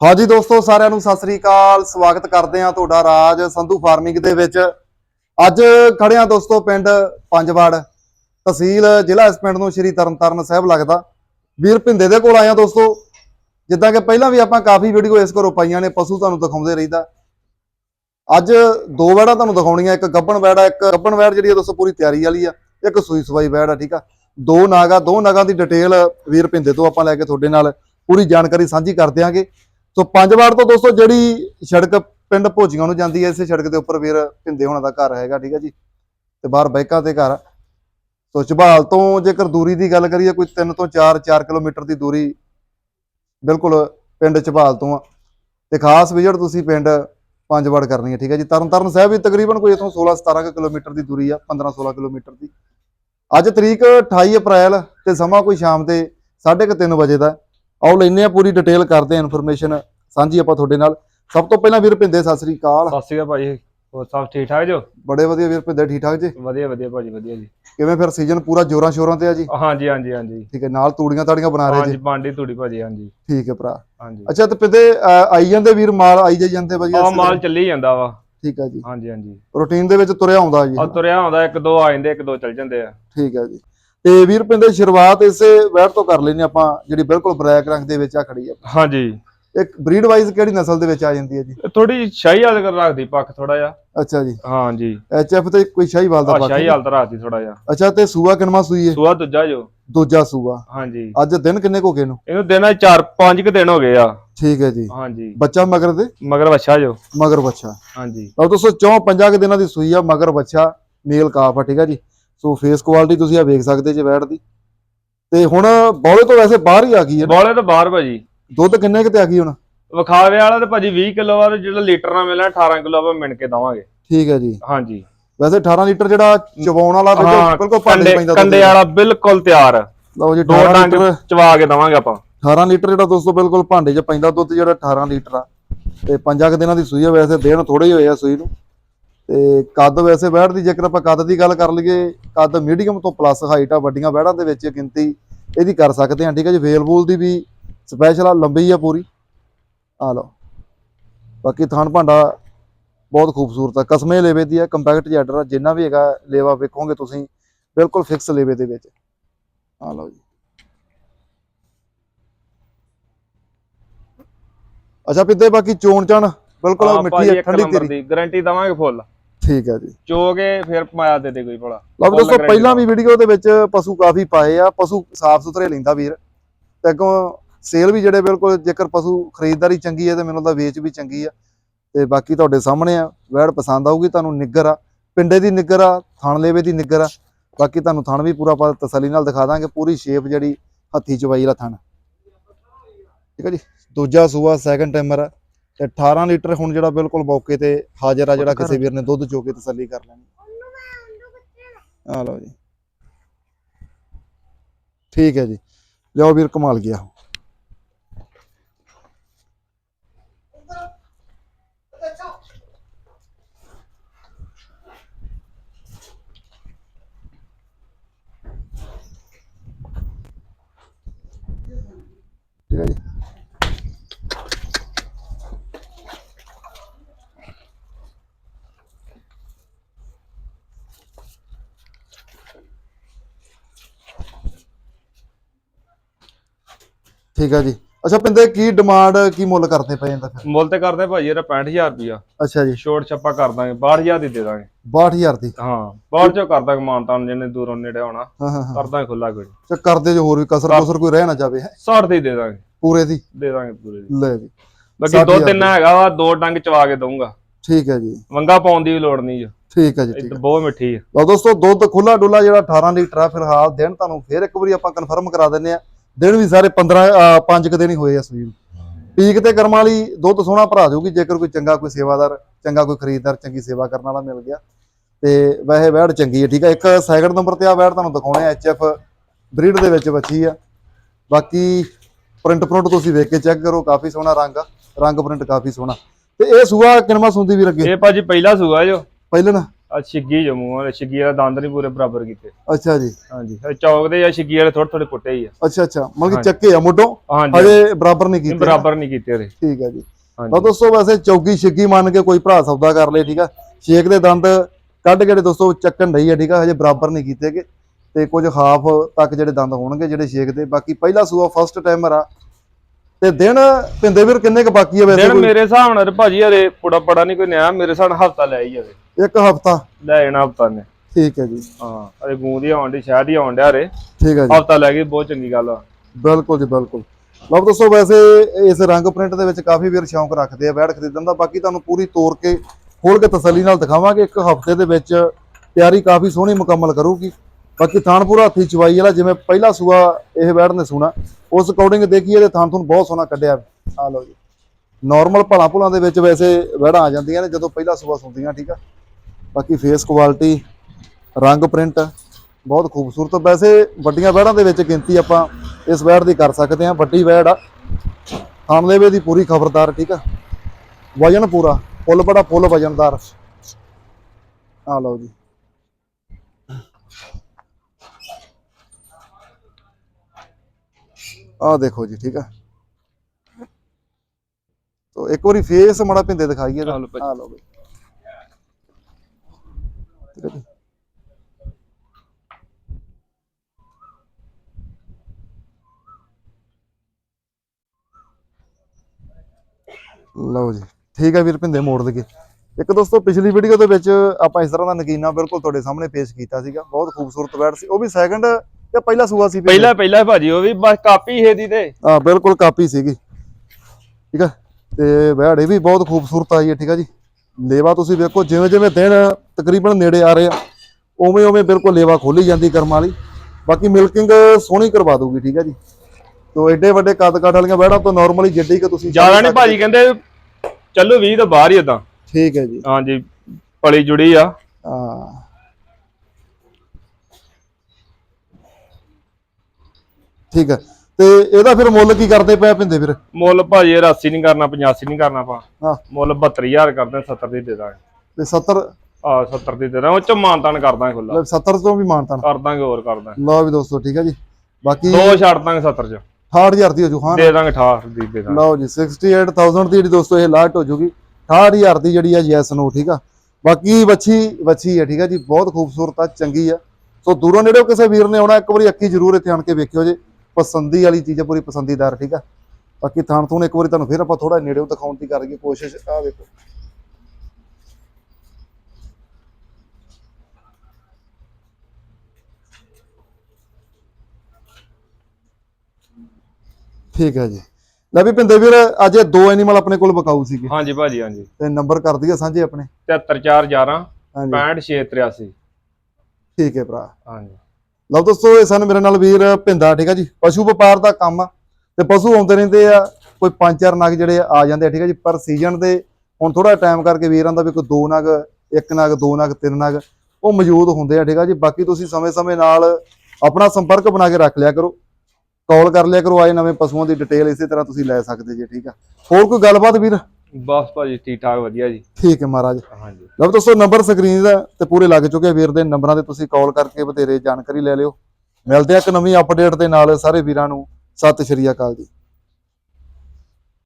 ਹਾਂਜੀ ਦੋਸਤੋ, ਸਾਰਿਆਂ ਨੂੰ ਸਤਿ ਸ੍ਰੀ ਅਕਾਲ। ਸਵਾਗਤ ਕਰਦੇ ਹਾਂ ਤੁਹਾਡਾ ਰਾਜ ਸੰਧੂ ਫਾਰਮਿੰਗ ਦੇ ਵਿੱਚ। ਅੱਜ ਖੜੇ ਹਾਂ ਦੋਸਤੋ, ਪਿੰਡ ਪੰਜਵਾੜ ਤਹਿਸੀਲ, ਜ਼ਿਲ੍ਹਾ ਇਸ ਪਿੰਡ ਨੂੰ ਸ਼੍ਰੀ ਤਰਨਤਾਰਨ ਸਾਹਿਬ ਲੱਗਦਾ। ਵੀਰ ਭਿੰਦੇ ਦੇ ਕੋਲ ਆਇਆ ਦੋਸਤੋ। ਜਿੱਦਾਂ ਕਿ ਪਹਿਲਾਂ ਵੀ ਆਪਾਂ ਕਾਫੀ ਵੀਡੀਓ ਇਸ ਘਰੋਂ ਪਾਈਆਂ ਨੇ, ਪਸ਼ੂ ਤੁਹਾਨੂੰ ਦਿਖਾਉਂਦੇ ਰਹੀਦਾ। ਅੱਜ ਦੋ ਵੈੜਾਂ ਤੁਹਾਨੂੰ ਦਿਖਾਉਣੀਆਂ, ਇੱਕ ਗੱਬਣ ਵੈੜਾ ਇੱਕ ਗੱਬਣ ਵੈੜ ਜਿਹੜੀ ਆ ਦੋਸਤੋ, ਪੂਰੀ ਤਿਆਰੀ ਵਾਲੀ ਆ, ਇੱਕ ਸੂਈ ਸਵਾਈ ਵੈੜ ਆ, ਠੀਕ ਆ। ਦੋ ਨਾਗਾ ਦੋ ਨਾਗਾਂ ਦੀ ਡਿਟੇਲ ਵੀਰ ਭਿੰਦੇ ਤੋਂ ਆਪਾਂ ਲੈ ਕੇ ਤੁਹਾਡੇ ਨਾਲ ਪੂਰੀ ਜਾਣਕਾਰੀ ਸਾਂਝੀ ਕਰ ਦਿਆਂਗੇ। ਸੋ ਪੰਜ ਵਾਰ ਤੋਂ ਦੋਸਤੋ ਜਿਹੜੀ ਸੜਕ ਪਿੰਡ ਭੋਜੀਆਂ ਨੂੰ ਜਾਂਦੀ ਹੈ, ਇਸੇ ਸੜਕ ਦੇ ਉੱਪਰ ਵੀਰ ਭਿੰਦੇ ਹੋਣਾ ਦਾ ਘਰ ਹੈਗਾ, ਠੀਕ ਹੈ ਜੀ? ਤੇ ਬਾਹਰ ਬਾਈਕਾਂ ਤੇ ਘਰ। ਸੋ ਝਬਾਲ ਤੋਂ ਜੇਕਰ ਦੂਰੀ ਦੀ ਗੱਲ ਕਰੀਏ, ਕੋਈ 3 ਤੋਂ 4 4 ਕਿਲੋਮੀਟਰ ਦੀ ਦੂਰੀ ਬਿਲਕੁਲ ਪਿੰਡ ਝਬਾਲ ਤੋਂ ਆ। ਤੇ ਖਾਸ ਵਿਜ਼ਿਟ ਤੁਸੀਂ ਪਿੰਡ ਪੰਜ ਵਾਰ ਕਰਨੀ ਹੈ, ਠੀਕ ਹੈ ਜੀ? ਤਰਨਤਾਰਨ ਸਾਹਿਬ ਵੀ ਤਕਰੀਬਨ ਕੋਈ ਇਥੋਂ 16 17 ਕੁ ਕਿਲੋਮੀਟਰ ਦੀ ਦੂਰੀ ਆ 15 16 ਕਿਲੋਮੀਟਰ ਦੀ। ਅੱਜ ਤਰੀਕ 28 ਅਪ੍ਰੈਲ ਤੇ ਸਮਾਂ ਕੋਈ ਸ਼ਾਮ ਦੇ 3:30 ਵਜੇ ਦਾ ਆਓ ਲੈਨੇ ਆ ਪੂਰੀ ਡਿਟੇਲ ਕਰਦੇ ਆ ਇਨਫੋਰਮੇਸ਼ਨ ਸਾਂਝੀ ਆਪਾਂ ਤੁਹਾਡੇ ਨਾਲ। ਸਭ ਤੋਂ ਪਹਿਲਾਂ ਵੀਰ ਭਿੰਦੇ ਸਤਿ ਸ੍ਰੀ ਅਕਾਲ। ਸਤਿ ਸ਼੍ਰੀ ਅਕਾਲ ਭਾਜੀ ਹੋਰ ਸਭ ਠੀਕ ਠਾਕ ਜੋ? ਬੜੇ ਵਧੀਆ ਵੀਰ ਭਿੰਦੇ ਠੀਕ ਠਾਕ ਜੀ? ਵਧੀਆ ਵਧੀਆ ਭਾਜੀ ਵਧੀਆ ਜੀ। ਕਿਵੇਂ ਫਿਰ ਸੀਜ਼ਨ ਪੂਰਾ ਜੋਰਾਂ ਸ਼ੋਰਾਂ ਤੇ ਆ ਜੀ? ਹਾਂਜੀ ਹਾਂਜੀ ਹਾਂਜੀ। ਠੀਕ ਹੈ ਨਾਲ ਤੂੜੀਆਂ ਤਾੜੀਆਂ ਬਣਾ ਰਹੇ ਹਾਂਜੀ ਜੀ? ਬਾਂਡੀ ਧੂੜੀ ਭਾਜੀ ਹਾਂਜੀ। ਠੀਕ ਹੈ ਭਰਾ। ਹਾਂਜੀ। ਅੱਛਾ ਤੇ ਪਿੰਦੇ ਆਈ ਜਾਂਦੇ ਵੀਰ ਮਾਲ ਆਈ ਜਾਈ ਜਾਂਦੇ ਵਧੀਆ ਆ ਮਾਲ ਚੱਲੀ ਜਾਂਦਾ ਵਾ। ਠੀਕ ਹੈ ਜੀ। ਹਾਂਜੀ ਹਾਂਜੀ। ਰੂਟੀਨ ਦੇ ਵਿੱਚ ਤੁਰਿਆ ਆਉਂਦਾ ਜੀ? ਆ ਤੁਰਿਆ ਆਉਂਦਾ ਇੱਕ ਦੋ ਆ ਜਾਂਦੇ ਇੱਕ ਦੋ ਚੱਲ ਜਾਂਦੇ ਆ। ਠੀਕ ਹੈ ਜੀ। ਤੇ ਵੀਰ ਪਿੰਦੇ ਸ਼ੁਰੂਆਤ ਇਸੇ ਵੈਟ ਤੋਂ ਕਰ ਲੈਨੇ ਆਪਾਂ ਜਿਹੜੀ ਬਿਲਕੁਲ ਬਲੈਕ ਰੰਗ ਦੇ ਵਿੱਚ ਆ ਖੜੀ ਆ। ਹਾਂਜੀ। ਇੱਕ ਬਰੀਡ ਵਾਈਜ਼ ਕਿਹੜੀ ਨਸਲ ਦੇ ਵਿੱਚ ਆ ਜਾਂਦੀ ਹੈ ਜੀ? ਥੋੜੀ ਸ਼ਾਹੀ ਹਾਲਤ ਕਰ ਰੱਖਦੀ ਪੱਖ ਥੋੜਾ ਜਿਹਾ। ਅੱਛਾ ਜੀ। ਹਾਂਜੀ। ਐਚ ਐਫ ਤੇ ਕੋਈ ਸ਼ਾਹੀਵਾਲ ਦਾ ਆ ਪੱਖ ਸ਼ਾਹੀ ਹੈ। ਹਾਲਤ ਰੱਖਦੀ ਥੋੜਾ ਜਿਹਾ। ਅੱਛਾ ਤੇ ਸੂਆ ਕਿੰਨਵਾਂ ਸੂਈ ਹੈ? ਸੂਆ ਦੂਜਾ ਜੋ। ਦੂਜਾ ਸੂਆ। ਹਾਂਜੀ। ਅੱਜ ਦਿਨ ਕਿੰਨੇ ਕੋ ਗਏ ਨੂੰ ਇਹਨੂੰ ਦਿਨਾਂ 4 5 ਕੁ ਦਿਨ ਹੋ ਗਏ ਆ। ਠੀਕ ਹੈ ਜੀ। ਹਾਂਜੀ। ਬੱਚਾ ਮਗਰ ਦੇ? ਮਗਰ ਵੱਛਾ ਜੋ। ਮਗਰ ਬੱਚਾ ਹਾਂਜੀ। ਲਓ ਦੋਸਤੋ ਚੌਂ ਪੰਜਾਂ ਕੁ ਦਿਨਾਂ ਦੀ ਸੂਈ ਆ ਮਗਰ ਬੱਚਾ ਮੇਲ ਕਾਫ ਆ ਠੀਕ ਆ ਜੀ। ਸੋ ਫੇਸ ਕੁਆਲਿਟੀ ਤੁਸੀਂ ਆ ਵੇਖ ਸਕਦੇ ਜੇ ਵੈੜ ਦੀ। ਤੇ ਹੁਣ ਬੌਲੇ ਤੋਂ ਵੈਸੇ ਬਾਹਰ ਹੀ ਆ ਗਈ ਹੈ ਨਾ। ਬੋਲੇ ਤਾਂ ਬਾਹਰ ਭਾਜੀ। ਦੁੱਧ ਕਿੰਨੇ ਕਿਤੇ ਆ ਗਈ ਹੁਣ? ਵਿਖਾਵੇ ਵਾਲਾ ਤੇ ਭਾਜੀ 20 ਕਿਲੋ ਆ ਤੇ ਜਿਹੜਾ ਲੀਟਰ ਨਾਲ ਮਿਲਣਾ 18 ਕਿਲੋ ਆਪਾਂ ਮਿਣ ਕੇ ਦਵਾਂਗੇ। ਠੀਕ ਹੈ ਜੀ। ਹਾਂਜੀ। ਵੈਸੇ 18 ਲੀਟਰ ਜਿਹੜਾ ਚਵਾਉਣ ਵਾਲਾ ਹਾਂ, ਬਿਲਕੁਲ ਭਾਂਡੇ 'ਚ ਕੰਡੇ ਪੈਂਦਾ ਕੰਡੇ ਵਾਲਾ ਬਿਲਕੁਲ ਤਿਆਰ। ਲਓ ਜੀ ਦੋ 18 ਡੰਗ ਲੀਟਰ। ਚਵਾ ਕੇ ਦਵਾਂਗੇ ਆਪਾਂ। 18 ਲੀਟਰ ਜਿਹੜਾ ਦੋਸਤੋ ਬਿਲਕੁਲ ਭਾਂਡੇ 'ਚ ਪੈਂਦਾ ਦੁੱਧ ਜਿਹੜਾ 18 ਲੀਟਰ ਆ। ਤੇ ਪੰਜਾਂ ਕੁ ਦਿਨਾਂ ਦੀ ਸੂਈ ਆ ਵੈਸੇ ਦਿਨ ਥੋੜੇ ਹੀ ਹੋਏ ਆ ਸੂਈ ਨੂੰ। ਤੇ ਕੱਦ ਵੈਸੇ ਵੈੜ ਦੀ ਜੇਕਰ ਆਪਾਂ ਕੱਦ ਦੀ ਗੱਲ ਕਰ ਲਈਏ ਕੱਦ ਮੀਡੀਅਮ ਤੋਂ ਪਲੱਸ ਹਾਈਟ ਆ ਵੱਡੀਆਂ ਵੈੜਾਂ ਦੇ ਵਿੱਚ ਗਿਣਤੀ ਇਹਦੀ ਕਰ ਸਕਦੇ ਆ ਠੀਕ ਹੈ ਜੀ? ਵੇਲ ਵੂਲ ਦੀ ਵੀ ਸਪੈਸ਼ਲ ਆ ਲੰਬੀ ਆ ਪੂਰੀ। ਆ ਲਓ। ਬਾਕੀ ਥਣ ਭਾਂਡਾ ਬਹੁਤ ਖੂਬਸੂਰਤ ਆ। ਕਸਮੇ ਲੇਵੇ ਦੀ ਆ ਕੰਪੈਕਟ ਜੈਡਰ ਆ ਜਿੰਨਾ ਵੀ ਹੈਗਾ ਲੇਵਾ ਵੇਖੋਗੇ ਤੁਸੀਂ ਬਿਲਕੁਲ ਫਿਕਸ ਲੇਵੇ ਦੇ ਵਿੱਚ। ਆ ਲਓ ਜੀ। ਅੱਛਾ ਪਿੱਤੇ ਬਾਕੀ ਚੋਣ ਚਣ ਬਿਲਕੁਲ ਹਾਂ ਮਿੱਠੀ ਹੈ ਠੰਡੀ ਤੇਰੀ। ਗਾਰੰਟੀ ਦਵਾਂਗੇ ਫੁੱਲ ਠੀਕ ਹੈ ਜੀ। ਚੋ ਕੇ ਫਿਰ ਮਾਇਆ ਦੇ ਦੇ ਕੋਈ ਭਲਾ। ਲਓ ਦੋਸਤੋ ਪਹਿਲਾਂ ਵੀ ਵੀਡੀਓ ਦੇ ਵਿੱਚ ਪਸ਼ੂ ਕਾਫੀ ਪਾਏ ਆ ਪਸ਼ੂ ਸਾਫ਼ ਸੁਥਰੇ ਲੈਂਦਾ ਵੀਰ। ਤੇ ਅੱਗੋਂ ਸੇਲ ਵੀ ਜਿਹੜੇ ਬਿਲਕੁਲ ਜੇਕਰ ਪਸ਼ੂ ਖਰੀਦਦਾਰੀ ਚੰਗੀ ਹੈ ਤੇ ਮੈਨੂੰ ਤਾਂ ਵੇਚ ਵੀ ਚੰਗੀ ਆ। ਤੇ ਬਾਕੀ ਤੁਹਾਡੇ ਸਾਹਮਣੇ ਆ ਵੈੜ ਪਸੰਦ ਆਊਗੀ ਤੁਹਾਨੂੰ ਨਿੱਗਰ ਆ। ਪਿੰਡੇ ਦੀ ਨਿੱਗਰ ਆ ਥਣ ਲੇਵੇ ਦੀ ਨਿੱਗਰ ਆ। ਬਾਕੀ ਤੁਹਾਨੂੰ ਥਣ ਵੀ ਪੂਰਾ ਆਪਾਂ ਤਸੱਲੀ ਨਾਲ ਦਿਖਾ ਦਾਂਗੇ ਪੂਰੀ ਸ਼ੇਪ ਜਿਹੜੀ ਹੱਥੀ ਚਵਾਈ ਵਾਲਾ ਥਣ। ਠੀਕ ਹੈ ਜੀ ਦੂਜਾ ਸੂਆ ਸੈਕੰਡ ਟਾਈਮਰ ਆ। ਤੇ 18 ਲੀਟਰ ਹੁਣ ਜਿਹੜਾ ਬਿਲਕੁਲ ਮੌਕੇ ਤੇ ਹਾਜ਼ਰ ਆ ਜਿਹੜਾ ਕਿਸੇ ਵੀਰ ਨੇ ਦੁੱਧ ਚੋ ਕੇ ਤਸੱਲੀ ਕਰ ਲੈਣੀ। ਆ ਲਓ ਜੀ। ਠੀਕ ਹੈ ਜੀ। ਲਿਓ ਵੀਰ ਕਮਾਲ ਗਿਆ ਠੀਕ ਹੈ ਜੀ ਠੀਕ ਹੈ ਜੀ। ਅੱਛਾ ਪਿੰਦੇ ਕੀ ਡਿਮਾਂਡ ਕੀ ਮੁੱਲ ਕਰਦੇ ਪਏ ਜਾਂਦਾ ਫਿਰ? ਮੁੱਲ ਤੇ ਕਰਦੇ ਭਾਜੀ ਇਹਦਾ 65000 ਰੁਪਿਆ ਅੱਛਾ ਜੀ। ਛੋਟ ਛੱਪਾ ਕਰ ਦਾਂਗੇ 62000 ਦੀ ਦੇ ਦਾਂਗੇ। 62000 ਦੀ? ਹਾਂ ਬਾਹਰ ਚੋਂ ਕਰ ਦਾਂਗੇ ਮਾਨਤਾਨ ਜਿਹਨੇ ਦੂਰੋਂ ਨੇੜੇ ਆਉਣਾ ਕਰ ਦਾਂਗੇ ਖੁੱਲਾ ਕੋਈ। ਤੇ ਕਰਦੇ ਜੋ ਹੋਰ ਵੀ ਕਸਰ ਕੁਸਰ ਕੋਈ ਰਹਿ ਨਾ ਜਾਵੇ ਹੈਂ? 60 ਦੀ ਦੇ ਦਾਂਗੇ। ਪੂਰੇ ਦੀ? ਦੇ ਦਾਂਗੇ ਪੂਰੇ ਦੀ। ਲੈ ਵੀ ਬਾਕੀ ਦੋ ਤਿੰਨ ਹੈਗਾ ਵਾ ਦੋ ਡੰਗ ਚਵਾ ਕੇ ਦਊਂਗਾ। ਠੀਕ ਹੈ ਜੀ। ਵੰਗਾ ਪਾਉਣ ਦੀ ਵੀ ਲੋੜ ਨਹੀਂ ਜੋ ਠੀਕ ਹੈ ਜੀ ਠੀਕ ਹੈ ਬਹੁਤ ਮਿੱਠੀ ਹੈ ਲਓ ਦੋਸਤੋ ਦੁੱਧ ਖੁੱਲਾ ਡੁੱਲਾ ਜਿਹੜਾ 18 ਲੀਟਰ ਆ ਫਿਲਹਾਲ ਦਿਨ ਤੁਹਾਨੂੰ ਫੇਰ ਇੱਕ ਵਾਰੀ ਆਪਾਂ ਕਨਫਰਮ ਕਰਾ ਦਿੰਨੇ ਆ। ਦਿਨ ਵੀ ਸਾਰੇ 15 5 ਕੁ ਦਿਨ ਹੀ ਹੋਏ ਆ ਨੂੰ। ਪੀਕ ਤੇ ਕਰਮ ਵਾਲੀ ਦੁੱਧ ਸੋਹਣਾ ਭਰਾ ਜਾਊਗੀ ਜੇਕਰ ਕੋਈ ਚੰਗਾ ਕੋਈ ਸੇਵਾਦਾਰ ਚੰਗਾ ਕੋਈ ਖਰੀਦਦਾਰ ਚੰਗੀ ਸੇਵਾ ਕਰਨ ਵਾਲਾ ਮਿਲ ਗਿਆ। ਤੇ ਵੈਸੇ ਵੈੜ ਚੰਗੀ ਹੈ ਠੀਕ ਹੈ ਇੱਕ ਸੈਕਿੰਡ ਨੰਬਰ ਤੇ ਆ ਵੈੜ ਤੁਹਾਨੂੰ ਦਿਖਾਉਣੇ ਆ ਐਚਐਫ ਬਰੀਡ ਦੇ ਵਿੱਚ ਬੱਚੀ ਆ। ਬਾਕੀ ਪ੍ਰਿੰਟ ਪ੍ਰਿੰਟ ਤੁਸੀਂ ਵੇਖ ਕੇ ਚੈੱਕ ਕਰੋ ਕਾਫੀ ਸੋਹਣਾ ਰੰਗ ਆ। ਰੰਗ ਪ੍ਰਿੰਟ ਕਾਫੀ ਸੋਹਣਾ। ਤੇ ਇਹ ਸੂਆ ਕਿਨਮਾ ਸੁੰਦੀ ਵੀ ਲੱਗੇ ਇਹ ਭਾਜੀ ਪਹਿਲਾ ਸੂਆ ਜੋ। ਪਹਿਲਣ। ਆ ਛਿੱਗੀ ਜਮੂ ਵਾਲੇ ਛਿੱਗੀ ਵਾਲੇ ਦੰਦ ਨਹੀਂ ਪੂਰੇ ਬਰਾਬਰ ਕੀਤੇ। ਅੱਛਾ ਜੀ। ਹਾਂਜੀ ਇਹ ਚੌਕ ਦੇ ਜਾਂ ਛਿੱਗੀ ਵਾਲੇ ਥੋੜੇ ਥੋੜੇ ਪੁੱਟੇ ਹੀ ਆ। ਅੱਛਾ ਅੱਛਾ ਮਤਲਬ ਕਿ। ਚੱਕੇ ਆ ਮੁੱਢੋਂ? ਹਾਂਜੀ। ਹਜੇ ਬਰਾਬਰ ਨਹੀਂ ਕੀਤੇ। ਬਰਾਬਰ ਨਹੀਂ ਕੀਤੇ ਉਹਦੇ ਠੀਕ ਹੈ ਜੀ। ਤਾਂ ਹਾਂਜੀ ਦੋਸਤੋ ਵੈਸੇ ਚੌਗੀ ਛਿੱਗੀ ਮੰਨ ਕੇ ਕੋਈ ਭਰਾ ਸੌਦਾ ਕਰ ਲੇ ਠੀਕ ਆ? ਛੇਕ ਦੇ ਦੰਦ ਕੱਢ ਕੇ ਜਿਹੜੇ ਦੋਸਤੋ ਚੱਕਣ ਨਹੀਂ ਆ ਠੀਕ ਆ? ਹਜੇ ਬਰਾਬਰ ਨਹੀਂ ਕੀਤੇਗੇ ਤੇ ਕੁਝ ਹਾਫ ਤੱਕ ਜਿਹੜੇ ਦੰਦ ਹੋਣਗੇ ਜਿਹੜੇ ਛੇਕ ਦੇ। ਬਾਕੀ ਪਹਿਲਾ ਸੂਆ ਫਸਟ ਟਾਈਮਰ ਆ। ਤੇ ਦਿਨ ਪਿੰਦੇ ਵੀਰ ਕਿੰਨੇ ਕ ਬਾਕੀ ਆ ਵੈਸੇ ਦਿਨ ਕੋਈ? ਮੇਰੇ ਹਿਸਾਬ ਨਾਲ ਤੇ ਭਾਜੀ ਹਰੇ ਪੁੜਾ ਪੜਾ ਨਹੀਂ ਕੋਈ ਨਿਆ ਮੇਰੇ ਹਿਸਾਬ ਨਾਲ ਹਫਤਾ ਲੈ ਹੀ ਜਾਵੇ ਇੱਕ ਹਫਤਾ? ਲੈ ਜਾਣਾ ਹਫਤਾ ਨੇ। ਠੀਕ ਹੈ ਜੀ। ਹਾਂ ਅਰੇ ਗੂੰਦੀ ਆਉਣ ਦੀ ਸ਼ਾਇਦ ਹੀ ਆਉਣ ਡਿਆ ਰੇ ਠੀਕ ਹੈ ਜੀ। ਹਫਤਾ ਲੈ ਗਈ ਬਹੁਤ ਚੰਗੀ ਗੱਲ ਆ। ਬਿਲਕੁਲ ਜੀ ਬਿਲਕੁਲ। ਲਓ ਦੋਸਤੋ ਵੈਸੇ ਇਸ ਰੰਗ ਪ੍ਰਿੰਟ ਦੇ ਵਿੱਚ ਕਾਫੀ ਵੀਰ ਸ਼ੌਂਕ ਰੱਖਦੇ ਆ ਬੈੜ ਖਰੀਦਣ ਦਾ। ਬਾਕੀ ਤੁਹਾਨੂੰ ਪੂਰੀ ਤੋੜ ਕੇ ਖੋਲ ਕੇ ਤਸੱਲੀ ਨਾਲ ਦਿਖਾਵਾਂਗੇ। ਇੱਕ ਹਫ਼ਤੇ ਦੇ ਵਿੱਚ ਤਿਆਰੀ ਕਾਫੀ ਸੋਹਣੀ ਮੁਕੰਮਲ ਕਰੂਗੀ। ਬਾਕੀ ਥਾਣ ਪੂਰਾ ਹੱਥੀ ਚਵਾਈ ਵਾਲਾ ਜਿਵੇਂ ਪਹਿਲਾ ਸੂਆ ਇਹ ਬੈੜ ਨੇ ਸੁਣਾ ਉਸ ਅਕੋਰਡਿੰਗ ਦੇਖੀਏ ਤੇ ਥਾਣ ਤੁਹਾਨੂੰ ਬਹੁਤ ਸੋਹਣਾ ਕੱਢਿਆ। ਆ ਲਓ ਜੀ। ਨਾਰਮਲ ਭਲਾ ਭੁਲਾਂ ਦੇ ਵਿੱਚ ਵੈਸੇ ਬੈੜਾਂ ਆ ਜਾਂਦੀਆਂ ਨੇ ਜਦੋਂ ਪਹਿਲਾ ਸੂਆ ਸੁਣਦੀਆਂ ਠੀਕ ਆ। ਬਾਕੀ ਫੇਸ ਕੁਆਲਿਟੀ ਰੰਗ ਪ੍ਰਿੰਟ ਬਹੁਤ ਖੂਬਸੂਰਤ। ਵੈਸੇ ਵੱਡੀਆਂ ਵੈੜਾਂ ਦੇ ਵਿੱਚ ਗਿਣਤੀ ਆਪਾਂ ਇਸ ਵੈੜ ਦੀ ਕਰ ਸਕਦੇ ਹਾਂ। ਵੱਡੀ ਵੈੜ ਆ। ਥਾਮਲੇਵੇ ਦੀ ਪੂਰੀ ਖਬਰਦਾਰ ਠੀਕ ਆ? ਵਜਨ ਪੂਰਾ ਫੁੱਲ ਬੜਾ ਫੁੱਲ ਵਜਨਦਾਰ। ਆ ਲਓ ਜੀ। ਆ ਦੇਖੋ ਜੀ ਠੀਕ ਆ? ਤੋ ਇੱਕ ਵਾਰੀ ਫੇਸ ਮੜਾ ਪਿੰਦੇ ਦਿਖਾਈਏ। ਆ ਲਓ ਬਈ। ਲਓ ਜੀ ਠੀਕ ਹੈ ਵੀਰ ਭਿੰਦੇ ਮੋੜ ਦਈਏ। ਇੱਕ ਦੋਸਤੋ ਪਿਛਲੀ ਵੀਡੀਓ ਦੇ ਵਿੱਚ ਆਪਾਂ ਇਸ ਤਰ੍ਹਾਂ ਦਾ ਨਗੀਨਾ ਬਿਲਕੁਲ ਤੁਹਾਡੇ ਸਾਹਮਣੇ ਪੇਸ਼ ਕੀਤਾ ਸੀਗਾ। ਬਹੁਤ ਖੂਬਸੂਰਤ ਬੈਡ ਸੀ। ਉਹ ਵੀ ਸੈਕੰਡ ਜਾਂ ਪਹਿਲਾ ਸੂਆ ਸੀ? ਪਹਿਲਾ ਪਹਿਲਾ ਭਾਜੀ ਉਹ ਵੀ ਬਸ ਕਾਪੀ ਹੈ ਦੀ ਤੇ। ਹਾਂ ਬਿਲਕੁਲ ਕਾਪੀ ਸੀਗੀ। ਠੀਕ ਆ ਤੇ ਬੈੜ ਇਹ ਵੀ ਬਹੁਤ ਖੂਬਸੂਰਤ ਆਈ ਹੈ ਠੀਕ ਆ ਜੀ। ਲੇਵਾ ਤੁਸੀਂ ਵੇਖੋ ਜਿਵੇਂ ਜਿਵੇਂ ਦਿਨ ਤਕਰੀਬਨ ਨੇੜੇ ਆ ਰਹੇ ਆ ਉਵੇਂ ਉਵੇਂ ਬਿਲਕੁਲ ਲੇਵਾ ਖੋਲੀ ਜਾਂਦੀ ਕਰਮ ਵਾਲੀ। ਬਾਕੀ ਮਿਲਕਿੰਗ ਸੋਹਣੀ ਕਰਵਾ ਦੂਗੀ ਠੀਕ ਆ ਜੀ। ਤੋ ਐਡੇ ਵੱਡੇ ਕੱਦ ਕਾਠ ਵਾਲੀਆਂ ਬੈੜਾਂ ਤੋਂ ਨਾਰਮਲੀ ਜਿੱਡੀ ਕਿ ਤੁਸੀਂ ਜ਼ਿਆਦਾ ਨਹੀਂ ਭਾਜੀ ਕਹਿੰਦੇ ਚੱਲੋ 20 ਤੋਂ ਬਾਹਰ ਹੀ ਉਦਾਂ ਠੀਕ ਹੈ ਜੀ। ਹਾਂਜੀ ਪਲੀ ਜੁੜੀ ਆ। ਹਾਂ। ਠੀਕ ਹੈ ਤੇ ਇਹਦਾ ਫਿਰ ਮੁੱਲ ਕੀ ਕਰਦੇ ਪਏ ਪਿੰਦੇ ਫਿਰ? ਮੁੱਲ ਭਾਜੀ ਇਹ 80 ਨਹੀਂ ਕਰਨਾ 85 ਨਹੀਂ ਕਰਨਾ ਆਪਾਂ। ਹਾਂ। ਮੁੱਲ 72000 ਕਰਦੇ 70 ਦੀ ਦੇ ਦਾਂਗੇ। ਤੇ 70 ਆ 70 ਦੀ ਦੇ ਦਾਂਗੇ। ਉਹ ਚ ਮਾਨਤਾਨ ਕਰਦਾਂਗੇ ਖੁੱਲਾ 70 ਤੋਂ ਵੀ ਮਾਨਤਾ ਕਰ ਦਾਂਗੇ ਹੋਰ ਕਰ ਦਾਂਗੇ। ਲਓ ਵੀ ਦੋਸਤੋ ਠੀਕ ਹੈ ਜੀ। ਬਾਕੀ ਦੋ ਛੱਡ ਦਾਂਗੇ 70 ਚ। 68000 ਦੀ ਹੋ ਜੂ ਹਾਂ। ਦੇ ਦਾਂਗੇ 68 ਦੀ ਦੇ ਦਾਂਗੇ। ਲਓ ਜੀ 68000 ਦੀ ਜਿਹੜੀ ਦੋਸਤੋ ਇਹ ਲਾਟ ਹੋ ਜੂਗੀ 68000 ਦੀ ਜਿਹੜੀ ਆ ਯੈਸ ਨੋ ਠੀਕ ਆ। ਬਾਕੀ ਵੱਛੀ ਵੱਛੀ ਹੈ ਠੀਕ ਆ ਜੀ। ਬਹੁਤ ਖੂਬਸੂਰਤ ਆ ਚੰਗੀ ਆ। ਸੋ ਦੂਰੋਂ ਨੇੜਿਓਂ ਕਿਸੇ ਵੀਰ ਨੇ ਆਉਣਾ ਇੱਕ ਵਾਰੀ ਅੱਖੀ ਜ਼ਰੂਰ ਇੱਥੇ ਆਣ ਕੇ ਵੇਖਿਓ ਜੇ। ਪਸੰਦੀ ਵਾਲੀ ਚੀਜ਼ ਆ ਪੂਰੀ ਪਸੰਦੀਦਾਰ ਠੀਕ ਆ? ਬਾਕੀ ਥਾਣ ਥੂਣ ਇੱਕ ਵਾਰੀ ਤੁਹਾਨੂੰ ਫਿਰ ਆਪਾਂ ਥੋੜਾ ਨੇੜਿਓਂ ਦਿਖਾਉਣ ਦੀ ਕਰਾਂਗੇ ਕੋਸ਼ਿਸ਼ ਆ ਵੇਖੋ। ਠੀਕ ਹੈ ਜੀ। ਲੈ ਵੀ ਭਿੰਦੇ ਵੀਰ ਅੱਜ ਇਹ ਦੋ ਐਨੀਮਲ ਆਪਣੇ ਕੋਲ ਬਕਾਊ ਸੀਗੇ। ਹਾਂਜੀ ਭਾਜੀ ਹਾਂਜੀ। ਤੇ ਨੰਬਰ ਕਰ ਦਈਏ ਸਾਂਝੇ ਆਪਣੇ। 73411 ਹਾਂਜੀ। 65683 ਠੀਕ ਹੈ ਭਰਾ। ਹਾਂਜੀ। ਲਓ ਦੋਸਤੋ, ਇਹ ਸਨ ਮੇਰੇ ਨਾਲ ਵੀਰ ਭਿੰਦਾ, ਠੀਕ ਆ ਜੀ? ਪਸ਼ੂ ਵਪਾਰ ਦਾ ਕੰਮ ਆ ਤੇ ਪਸ਼ੂ ਆਉਂਦੇ ਰਹਿੰਦੇ ਆ, ਕੋਈ ਪੰਜ ਚਾਰ ਨਗ ਜਿਹੜੇ ਆ ਜਾਂਦੇ ਆ, ਠੀਕ ਆ ਜੀ? ਪਰ ਸੀਜ਼ਨ ਦੇ ਹੁਣ ਥੋੜਾ ਟਾਈਮ ਕਰਕੇ ਵੀਰਾਂ ਦਾ ਵੀ ਕੋਈ ਦੋ ਨਗ, ਇੱਕ ਨਗ, ਦੋ ਨਗ, ਤਿੰਨ ਨਗ ਉਹ ਮੌਜੂਦ ਹੁੰਦੇ ਆ, ਠੀਕ ਆ ਜੀ? ਬਾਕੀ ਤੁਸੀਂ ਸਮੇਂ-ਸਮੇਂ ਨਾਲ ਆਪਣਾ ਸੰਪਰਕ ਬਣਾ ਕੇ ਰੱਖ ਲਿਆ ਕਰੋ। ਕਾਲ ਕਰ ਲਿਆ ਕਰੋ, ਆਏ ਨਵੇਂ ਪਸ਼ੂਆਂ ਦੀ ਡਿਟੇਲ ਇਸੇ ਤਰ੍ਹਾਂ ਤੁਸੀਂ ਲੈ ਸਕਦੇ ਜੇ, ਠੀਕ ਆ? ਹੋਰ ਕੋਈ ਗੱਲਬਾਤ ਵੀਰ? ਬਸ ਭਾਜੀ ਠੀਕ ਠਾਕ ਵਧੀਆ ਜੀ। ਠੀਕ ਹੈ ਮਹਾਰਾਜ। ਹਾਂਜੀ। ਲਓ ਦੋਸਤੋ ਨੰਬਰ ਸਕਰੀਨ ਦਾ ਤੇ ਪੂਰੇ ਲੱਗ ਚੁੱਕੇ ਵੀਰ ਦੇ। ਨੰਬਰਾਂ ਤੇ ਤੁਸੀਂ ਕਾਲ ਕਰਕੇ ਬਥੇਰੇ ਜਾਣਕਾਰੀ ਲੈ ਲਿਓ। ਮਿਲਦੇ ਆ ਇੱਕ ਨਵੀਂ ਅਪਡੇਟ ਦੇ ਨਾਲ ਸਾਰੇ ਵੀਰਾਂ ਨੂੰ। ਸਤਿ ਸ਼੍ਰੀ ਅਕਾਲ ਜੀ।